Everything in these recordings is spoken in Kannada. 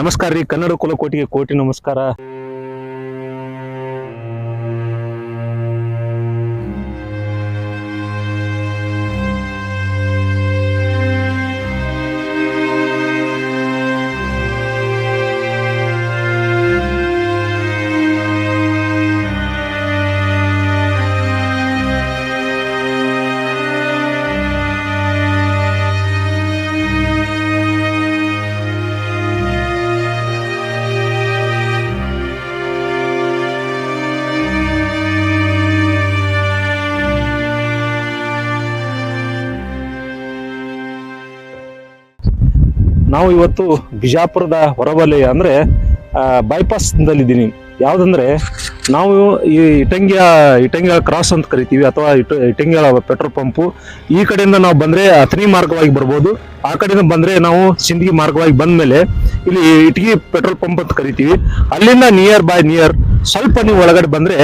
ನಮಸ್ಕಾರ ರೀ. ಕನ್ನಡ ಕುಲಕೋಟಿಗೆ ಕೋಟಿ ನಮಸ್ಕಾರ. ನಾವು ಇವತ್ತು ಬಿಜಾಪುರದ ಹೊರವಲಯ ಅಂದ್ರೆ ಬೈಪಾಸ್ ದಲ್ಲಿದ್ದೀನಿ ಯಾವುದಂದ್ರೆ, ನಾವು ಈ ಇಟಂಗಿಯ ಇಟಂಗಿಯ ಕ್ರಾಸ್ ಅಂತ ಕರಿತೀವಿ, ಅಥವಾ ಇಟ, ಇಟಂಗಿಯ ಪೆಟ್ರೋಲ್ ಪಂಪು ಈ ಕಡೆಯಿಂದ ನಾವು ಬಂದ್ರೆ ಅಥಣಿ ಮಾರ್ಗವಾಗಿ ಬರ್ಬೋದು. ಆ ಕಡೆಯಿಂದ ಬಂದ್ರೆ ನಾವು ಸಿಂದಗಿ ಮಾರ್ಗವಾಗಿ ಬಂದ್ಮೇಲೆ ಇಲ್ಲಿ ಇಟಗಿ ಪೆಟ್ರೋಲ್ ಪಂಪ್ ಅಂತ ಕರಿತೀವಿ. ಅಲ್ಲಿಂದ ನಿಯರ್ ಬೈ ನಿಯರ್ ಸ್ವಲ್ಪ ನೀವು ಒಳಗಡೆ ಬಂದ್ರೆ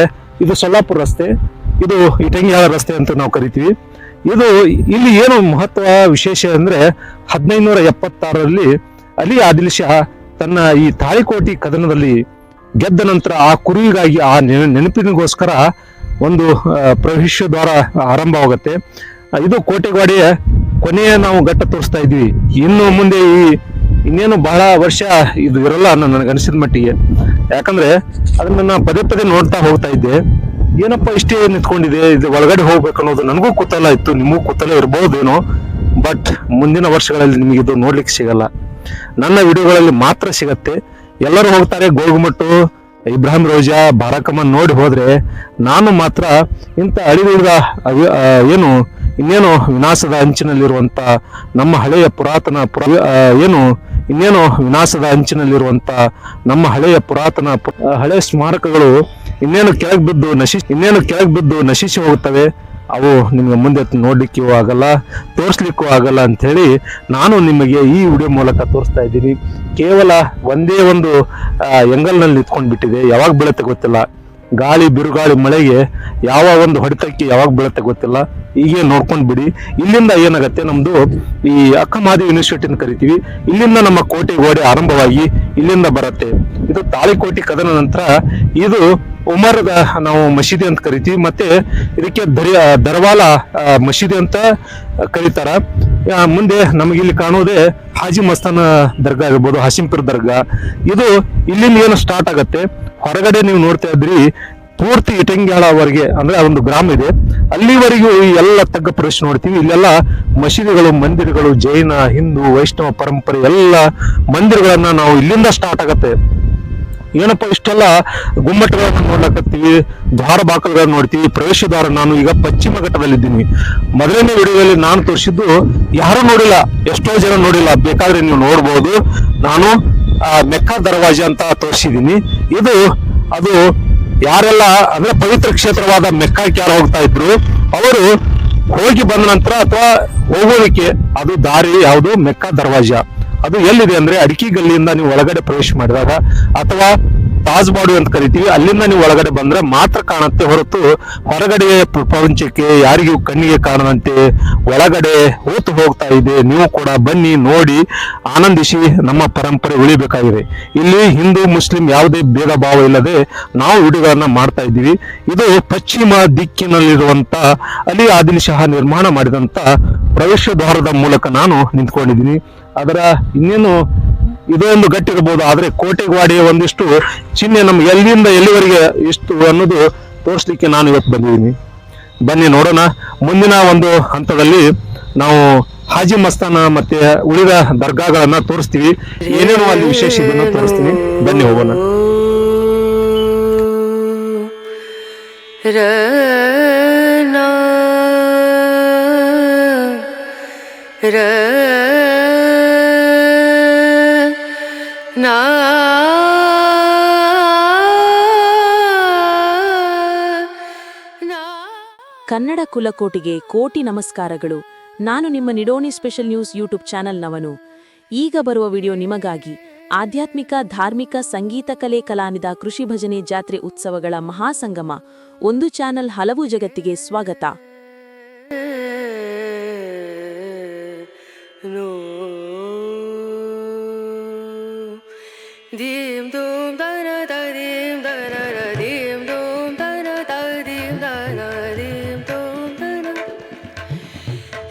ಇದು ಸೊಲ್ಲಾಪುರ ರಸ್ತೆ, ಇದು ಇಟಂಗಿಯಾಳ ರಸ್ತೆ ಅಂತ ನಾವು ಕರಿತೀವಿ. ಇದು ಇಲ್ಲಿ ಏನು ಮಹತ್ವ ವಿಶೇಷ ಅಂದ್ರೆ ಹದಿನೈದುನೂರ ಎಪ್ಪತ್ತಾರರಲ್ಲಿ ಅಲಿ ಆದಿಲ್ ಶಾ ತನ್ನ ಈ ತಾಳಿಕೋಟಿ ಕದನದಲ್ಲಿ ಗೆದ್ದ ನಂತರ ಆ ಕುರಿಗಾಗಿ ಆ ನೆನಪಿನಗೋಸ್ಕರ ಒಂದು ಪ್ರವೇಶ ದ್ವಾರ ಆರಂಭವಾಗುತ್ತೆ. ಇದು ಕೋಟೆಗಾಡಿಯ ಕೊನೆಯ ನಾವು ಘಟ್ಟ ತೋರಿಸ್ತಾ ಇದ್ವಿ ಇನ್ನು ಮುಂದೆ ಈ ಇನ್ನೇನು ಬಹಳ ವರ್ಷ ಇದು ಇರಲ್ಲ ನನಗೆ ಅನಿಸಿದ ಮಟ್ಟಿಗೆ. ಯಾಕಂದ್ರೆ ಅದನ್ನ ನಾನು ಪದೇ ಪದೇ ನೋಡ್ತಾ ಹೋಗ್ತಾ ಇದ್ದೆ. ಏನಪ್ಪ ಇಷ್ಟೇ ನಿಂತ್ಕೊಂಡಿದೆ? ಇದು ಒಳಗಡೆ ಹೋಗ್ಬೇಕು ಅನ್ನೋದು ನನಗೂ ಕೂತಲ್ಲ ಇತ್ತು, ನಿಮಗೂ ಕೂತಲ್ಲ ಇರ್ಬೋದೇನೋ, ಬಟ್ ಮುಂದಿನ ವರ್ಷಗಳಲ್ಲಿ ನಿಮಗೆ ಇದು ನೋಡ್ಲಿಕ್ಕೆ ಸಿಗಲ್ಲ. ನನ್ನ ವಿಡಿಯೋಗಳಲ್ಲಿ ಮಾತ್ರ ಸಿಗತ್ತೆ. ಎಲ್ಲರೂ ಹೋಗ್ತಾರೆ, ಗೋಗುಮಟ್ಟು, ಇಬ್ರಾಹಿಂ ರೋಜಾ ಬಾರಾಕಮ್ಮ ನೋಡಿ ಹೋದ್ರೆ ನಾನು ಮಾತ್ರ ಇಂಥ ಅಳಿದುಳಿದ ಏನು, ಇನ್ನೇನು ವಿನಾಶದ ಅಂಚಿನಲ್ಲಿರುವಂತ ನಮ್ಮ ಹಳೆಯ ಪುರಾತನ ಪುರ ಏನು, ಇನ್ನೇನು ವಿನಾಶದ ಅಂಚಿನಲ್ಲಿರುವಂತ ನಮ್ಮ ಹಳೆಯ ಪುರಾತನ ಹಳೆಯ ಸ್ಮಾರಕಗಳು ಇನ್ನೇನು ಕೆಳಗೆ ಬಿದ್ದು ನಶಿಸಿ ಇನ್ನೇನು ಕೆಳಗೆ ಬಿದ್ದು ನಶಿಸಿ ಹೋಗುತ್ತವೆ ಅವು ನಿಮ್ಗೆ ಮುಂದೆ ನೋಡ್ಲಿಕ್ಕೂ ಆಗಲ್ಲ, ತೋರಿಸ್ಲಿಕ್ಕೂ ಆಗಲ್ಲ ಅಂತ ಹೇಳಿ ನಾನು ನಿಮಗೆ ಈ ವಿಡಿಯೋ ಮೂಲಕ ತೋರಿಸ್ತಾ ಇದ್ದೀನಿ. ಕೇವಲ ಒಂದೇ ಒಂದು ಎಂಗಲ್ನಲ್ಲಿ ನಿಂತ್ಕೊಂಡು ಬಿಟ್ಟಿದೆ. ಯಾವಾಗ ಬೀಳುತ್ತೆ ಗೊತ್ತಿಲ್ಲ. ಗಾಳಿ, ಬಿರುಗಾಳಿ, ಮಳೆಗೆ ಯಾವ ಒಂದು ಹೊಡೆತಕ್ಕೆ ಯಾವಾಗ ಬೀಳುತ್ತೆ ಗೊತ್ತಿಲ್ಲ. ಹೀಗೆ ನೋಡ್ಕೊಂಡು ಬಿಡಿ. ಇಲ್ಲಿಂದ ಏನಾಗುತ್ತೆ ನಮ್ಮದು ಈ ಅಕ್ಕಮಾದಿ ಯೂನಿವರ್ಸಿಟಿ ಅಂತ ಕರಿತೀವಿ. ಇಲ್ಲಿಂದ ನಮ್ಮ ಕೋಟೆ ಗೋಡೆ ಆರಂಭವಾಗಿ ಇಲ್ಲಿಂದ ಬರುತ್ತೆ. ಇದು ತಾಳಿಕೋಟೆ ಕದನ ನಂತರ ಇದು ಉಮರ್ದ ನಾವು ಮಸೀದಿ ಅಂತ ಕರಿತೀವಿ. ಮತ್ತೆ ಇದಕ್ಕೆ ದರಿಯ, ದರ್ವಾಲ ಮಸೀದಿ ಅಂತ ಕರೀತಾರ. ಮುಂದೆ ನಮಗೆ ಇಲ್ಲಿ ಕಾಣೋದೇ ಹಾಜಿ ಮಸ್ತಾನ ದರ್ಗಾ ಇರ್ಬೋದು ಹಾಸಿಂಪುರ ದರ್ಗಾ. ಇದು ಇಲ್ಲಿಂದ ಏನು ಸ್ಟಾರ್ಟ್ ಆಗತ್ತೆ? ಹೊರಗಡೆ ನೀವು ನೋಡ್ತಾ ಇದ್ರಿ ಪೂರ್ತಿ ಇಟಂಗ್ಯಾಳವರೆಗೆ ಅಂದ್ರೆ ಒಂದು ಗ್ರಾಮ ಇದೆ. ಅಲ್ಲಿವರೆಗೂ ಈ ಎಲ್ಲ ತಗ್ಗ ಪ್ರದೇಶ ನೋಡ್ತೀವಿ. ಇಲ್ಲೆಲ್ಲ ಮಸೀದಿಗಳು, ಮಂದಿರಗಳು, ಜೈನ, ಹಿಂದೂ, ವೈಷ್ಣವ ಪರಂಪರೆ, ಎಲ್ಲ ಮಂದಿರಗಳನ್ನ ನಾವು ಇಲ್ಲಿಂದ ಸ್ಟಾರ್ಟ್ ಆಗತ್ತೆ. ಏನಪ್ಪ ಇಷ್ಟೆಲ್ಲ ಗುಮ್ಮಟಗಳನ್ನ ನೋಡ್ಲಕತ್ತೀವಿ, ದ್ವಾರ ಬಾಕಲ್ಗಳನ್ನ ನೋಡ್ತೀವಿ ಪ್ರವೇಶ ದ್ವಾರ ನಾನು ಈಗ ಪಶ್ಚಿಮ ಘಟ್ಟದಲ್ಲಿದ್ದೀನಿ. ಮೊದಲನೇ ವಿಡಿಯೋದಲ್ಲಿ ನಾನು ತೋರಿಸಿದ್ದು, ಯಾರು ನೋಡಿಲ್ಲ, ಎಷ್ಟೋ ಜನ ನೋಡಿಲ್ಲ. ಬೇಕಾದ್ರೆ ನೀವು ನೋಡ್ಬೋದು. ನಾನು ಮೆಕ್ಕಾ ದರ್ವಾಜ ಅಂತ ತೋರಿಸಿದ್ದೀನಿ. ಇದು, ಅದು ಯಾರೆಲ್ಲ, ಅಂದ್ರೆ ಪವಿತ್ರ ಕ್ಷೇತ್ರವಾದ ಮೆಕ್ಕಾಕ್ಕೆ ಯಾರು ಹೋಗ್ತಾ ಇದ್ರು, ಅವರು ಹೋಗಿ ಬಂದ ನಂತರ ಅಥವಾ ಹೋಗೋದಕ್ಕೆ, ಅದು ದಾರಿ ಯಾವುದು? ಮೆಕ್ಕಾ ದರ್ವಾಜ. ಅದು ಎಲ್ಲಿದೆ ಅಂದ್ರೆ ಅಡಿಕೆ ಗಲ್ಲಿಯಿಂದ ನೀವು ಒಳಗಡೆ ಪ್ರವೇಶ ಮಾಡಿದಾಗ ಅಥವಾ ತಾಜ್ ಬಾಡು ಅಂತ ಕರಿತೀವಿ. ಅಲ್ಲಿಂದ ನೀವು ಒಳಗಡೆ ಬಂದ್ರೆ ಮಾತ್ರ ಕಾಣುತ್ತೆ ಹೊರತು ಹೊರಗಡೆ ಪ್ರಪಂಚಕ್ಕೆ ಯಾರಿಗೂ ಕಣ್ಣಿಗೆ ಕಾಣದಂತೆ ಒಳಗಡೆ ಹೋತು ಹೋಗ್ತಾ ಇದೆ. ನೀವು ಕೂಡ ಬನ್ನಿ, ನೋಡಿ, ಆನಂದಿಸಿ ನಮ್ಮ ಪರಂಪರೆ ಉಳಿಬೇಕಾಗಿದೆ. ಇಲ್ಲಿ ಹಿಂದೂ, ಮುಸ್ಲಿಂ ಯಾವುದೇ ಭೇದ ಭಾವ ಇಲ್ಲದೆ ನಾವು ವಿಡಿಯೋಗಳನ್ನ ಮಾಡ್ತಾ ಇದ್ದೀವಿ. ಇದು ಪಶ್ಚಿಮ ದಿಕ್ಕಿನಲ್ಲಿರುವಂತ ಅಲಿ ಆದಿಲ್ ಶಹ ನಿರ್ಮಾಣ ಮಾಡಿದಂತ ಪ್ರವೇಶ ದ್ವಾರದ ಮೂಲಕ ನಾನು ನಿಂತ್ಕೊಂಡಿದ್ದೀನಿ. ಅದರ ಇನ್ನೇನು ಇದೋ ಒಂದು ಗಟ್ಟಿರ್ಬೋದು ಆದರೆ ಕೋಟೆಗ್ವಾಡಿಯ ಒಂದಿಷ್ಟು ಚಿಹ್ನೆ ನಮ್ಗೆ ಎಲ್ಲಿಂದ ಎಲ್ಲಿವರೆಗೆ ಇಷ್ಟು ಅನ್ನೋದು ತೋರಿಸ್ಲಿಕ್ಕೆ ನಾನು ಇವತ್ತು ಬಂದಿದ್ದೀನಿ. ಬನ್ನಿ ನೋಡೋಣ. ಮುಂದಿನ ಒಂದು ಹಂತದಲ್ಲಿ ನಾವು ಹಾಜಿ ಮಸ್ತಾನ ಮತ್ತೆ ಉಳಿದ ದರ್ಗಾಗಳನ್ನ ತೋರಿಸ್ತೀವಿ. ಏನೇನೋ ಅಲ್ಲಿ ವಿಶೇಷ ಇದನ್ನ ತೋರಿಸ್ತೀನಿ. ಬನ್ನಿ ಹೋಗೋಣ. ರ ಕನ್ನಡ ಕುಲಕೋಟಿಗೆ ಕೋಟಿ ನಮಸ್ಕಾರಗಳು. ನಾನು ನಿಮ್ಮ ನಿಡೋಣಿ ಸ್ಪೆಷಲ್ ನ್ಯೂಸ್ ಯೂಟ್ಯೂಬ್ ಚಾನೆಲ್ನವನು. ಈಗ ಬರುವ ವಿಡಿಯೋ ನಿಮಗಾಗಿ ಆಧ್ಯಾತ್ಮಿಕ, ಧಾರ್ಮಿಕ, ಸಂಗೀತ, ಕಲೆ, ಕಲಾನಿದ ಕೃಷಿ ಭಜನೆ ಜಾತ್ರೆ ಉತ್ಸವಗಳ ಮಹಾಸಂಗಮ. ಒಂದು ಚಾನೆಲ್ ಹಲವು ಜಗತ್ತಿಗೆ ಸ್ವಾಗತ.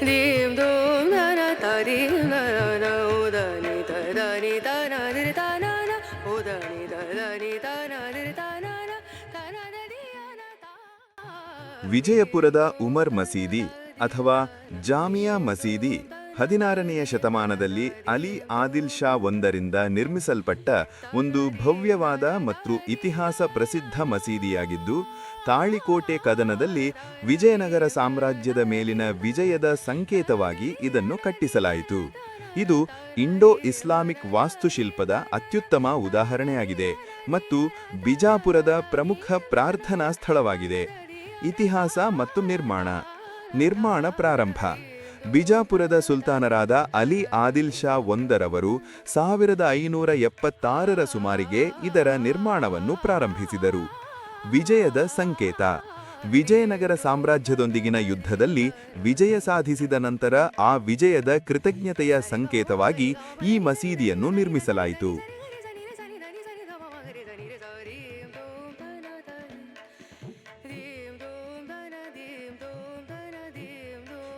ಲಿಂಡು ನರತರಿ ವಿಜಯಪುರದ ಉಮರ್ ಮಸೀದಿ ಅಥವಾ ಜಾಮಿಯಾ ಮಸೀದಿ ಹದಿನಾರನೆಯ ಶತಮಾನದಲ್ಲಿ ಅಲಿ ಆದಿಲ್ ಶಾ ಒಂದರಿಂದ ನಿರ್ಮಿಸಲ್ಪಟ್ಟ ಒಂದು ಭವ್ಯವಾದ ಮತ್ತು ಇತಿಹಾಸ ಪ್ರಸಿದ್ಧ ಮಸೀದಿಯಾಗಿದ್ದು, ತಾಳಿಕೋಟೆ ಕದನದಲ್ಲಿ ವಿಜಯನಗರ ಸಾಮ್ರಾಜ್ಯದ ಮೇಲಿನ ವಿಜಯದ ಸಂಕೇತವಾಗಿ ಇದನ್ನು ಕಟ್ಟಿಸಲಾಯಿತು. ಇದು ಇಂಡೋ ಇಸ್ಲಾಮಿಕ್ ವಾಸ್ತುಶಿಲ್ಪದ ಅತ್ಯುತ್ತಮ ಉದಾಹರಣೆಯಾಗಿದೆ ಮತ್ತು ಬಿಜಾಪುರದ ಪ್ರಮುಖ ಪ್ರಾರ್ಥನಾ ಸ್ಥಳವಾಗಿದೆ. ಇತಿಹಾಸ ಮತ್ತು ನಿರ್ಮಾಣ. ನಿರ್ಮಾಣ ಪ್ರಾರಂಭ. ಬಿಜಾಪುರದ ಸುಲ್ತಾನರಾದ ಅಲಿ ಆದಿಲ್ ಶಾ ಒಂದರವರು ಸಾವಿರದ ಐನೂರ ಎಪ್ಪತ್ತಾರರ ಸುಮಾರಿಗೆ ಇದರ ನಿರ್ಮಾಣವನ್ನು ಪ್ರಾರಂಭಿಸಿದರು. ವಿಜಯದ ಸಂಕೇತ. ವಿಜಯನಗರ ಸಾಮ್ರಾಜ್ಯದೊಂದಿಗಿನ ಯುದ್ಧದಲ್ಲಿ ವಿಜಯ ಸಾಧಿಸಿದ ನಂತರ ಆ ವಿಜಯದ ಕೃತಜ್ಞತೆಯ ಸಂಕೇತವಾಗಿ ಈ ಮಸೀದಿಯನ್ನು ನಿರ್ಮಿಸಲಾಯಿತು.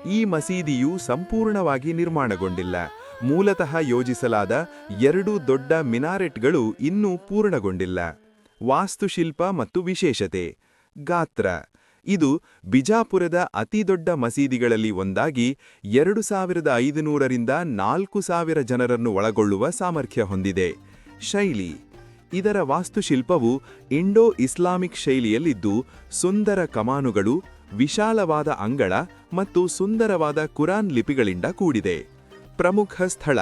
ಈ ಮಸೀದಿಯು ಸಂಪೂರ್ಣವಾಗಿ ನಿರ್ಮಾಣಗೊಂಡಿಲ್ಲ. ಮೂಲತಃ ಯೋಜಿಸಲಾದ ಎರಡು ದೊಡ್ಡ ಮಿನಾರೆಟ್ಗಳು ಇನ್ನೂ ಪೂರ್ಣಗೊಂಡಿಲ್ಲ. ವಾಸ್ತುಶಿಲ್ಪ ಮತ್ತು ವಿಶೇಷತೆ. ಗಾತ್ರ. ಇದು ಬಿಜಾಪುರದ ಅತಿದೊಡ್ಡ ಮಸೀದಿಗಳಲ್ಲಿ ಒಂದಾಗಿ ಎರಡು ಸಾವಿರದ ಐದುನೂರರಿಂದ ನಾಲ್ಕು ಸಾವಿರ ಜನರನ್ನು ಒಳಗೊಳ್ಳುವ ಸಾಮರ್ಥ್ಯ ಹೊಂದಿದೆ. ಶೈಲಿ. ಇದರ ವಾಸ್ತುಶಿಲ್ಪವು ಇಂಡೋ ಇಸ್ಲಾಮಿಕ್ ಶೈಲಿಯಲ್ಲಿದ್ದು ಸುಂದರ ಕಮಾನುಗಳು ವಿಶಾಲವಾದ ಅಂಗಳ ಮತ್ತು ಸುಂದರವಾದ ಕುರಾನ್ ಲಿಪಿಗಳಿಂದ ಕೂಡಿದೆ. ಪ್ರಮುಖ ಸ್ಥಳ.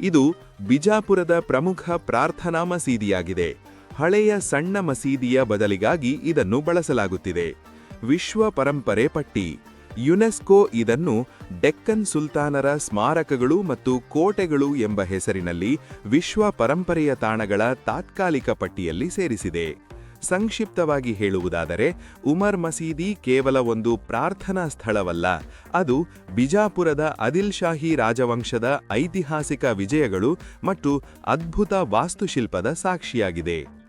ಇದು ಬಿಜಾಪುರದ ಪ್ರಮುಖ ಪ್ರಾರ್ಥನಾ ಮಸೀದಿಯಾಗಿದೆ. ಹಳೆಯ ಸಣ್ಣ ಮಸೀದಿಯ ಬದಲಿಗಾಗಿ ಇದನ್ನು ಬಳಸಲಾಗುತ್ತಿದೆ. ವಿಶ್ವ ಪರಂಪರೆ ಪಟ್ಟಿ. ಯುನೆಸ್ಕೋ ಇದನ್ನು ಡೆಕ್ಕನ್ ಸುಲ್ತಾನರ ಸ್ಮಾರಕಗಳು ಮತ್ತು ಕೋಟೆಗಳು ಎಂಬ ಹೆಸರಿನಲ್ಲಿ ವಿಶ್ವ ಪರಂಪರೆಯ ತಾಣಗಳ ತಾತ್ಕಾಲಿಕ ಪಟ್ಟಿಯಲ್ಲಿ ಸೇರಿಸಿದೆ. ಸಂಕ್ಷಿಪ್ತವಾಗಿ ಹೇಳುವುದಾದರೆ, ಉಮರ್ ಮಸೀದಿ ಕೇವಲ ಒಂದು ಪ್ರಾರ್ಥನಾ ಸ್ಥಳವಲ್ಲ, ಅದು ಬಿಜಾಪುರದ ಅದಿಲ್ ಶಾಹಿ ರಾಜವಂಶದ ಐತಿಹಾಸಿಕ ವಿಜಯಗಳು ಮತ್ತು ಅದ್ಭುತ ವಾಸ್ತುಶಿಲ್ಪದ ಸಾಕ್ಷಿಯಾಗಿದೆ.